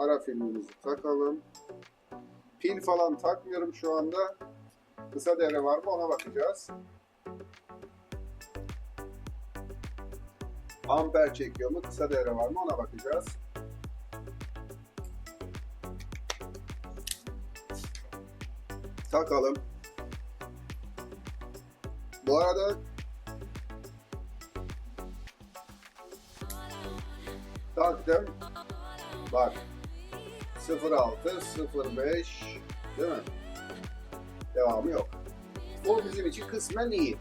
Ara filmimizi takalım. Pil falan takmıyorum şu anda. Kısa devre var mı ona bakacağız. Amper çekiyor mu? Kısa devre var mı ona bakacağız. Takalım. Bu arada taktım. Bak 06 05 değil mi? Devamı yok. Bu bizim için kısmen iyi.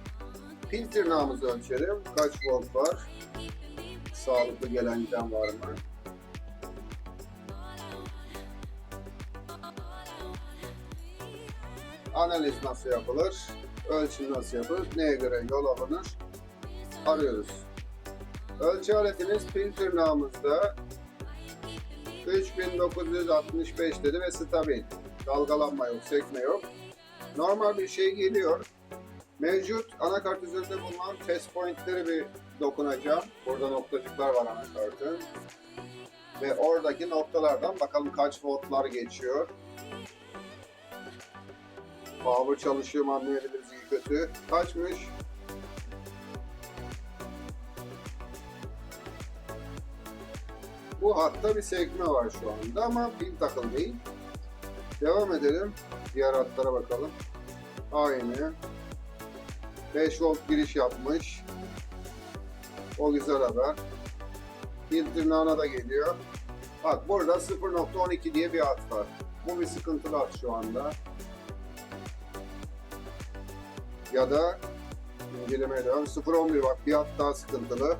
Pil tırnağımızı ölçelim. Kaç volt var? Sağlıklı gelen giden var mı? Analiz nasıl yapılır? Ölçüm nasıl yapılır? Neye göre yol alınır? Arıyoruz. Ölçü aletimiz pil tırnağımızda 3965 dedi ve stabil. Dalgalanma yok, sekme yok. Normal bir şey geliyor. Mevcut anakart üzerinde bulunan test pointleri bir dokunacağım. Burada noktacıklar var anakartın. Ve oradaki noktalardan bakalım kaç voltlar geçiyor. Power çalışıyor mu anlayabiliriz iyi kötü. Kaçmış? Bu hatta bir sekme var şu anda ama pil takılı değil. Devam edelim. Diğer hatlara bakalım. Aynı. 5 volt giriş yapmış. O güzel haber. Tırnağına da geliyor. Bak burada 0.12 diye bir hat var. Bu bir sıkıntılı hat şu anda. Ya da incelemeye devam. 0.11 bak bir hat daha sıkıntılı.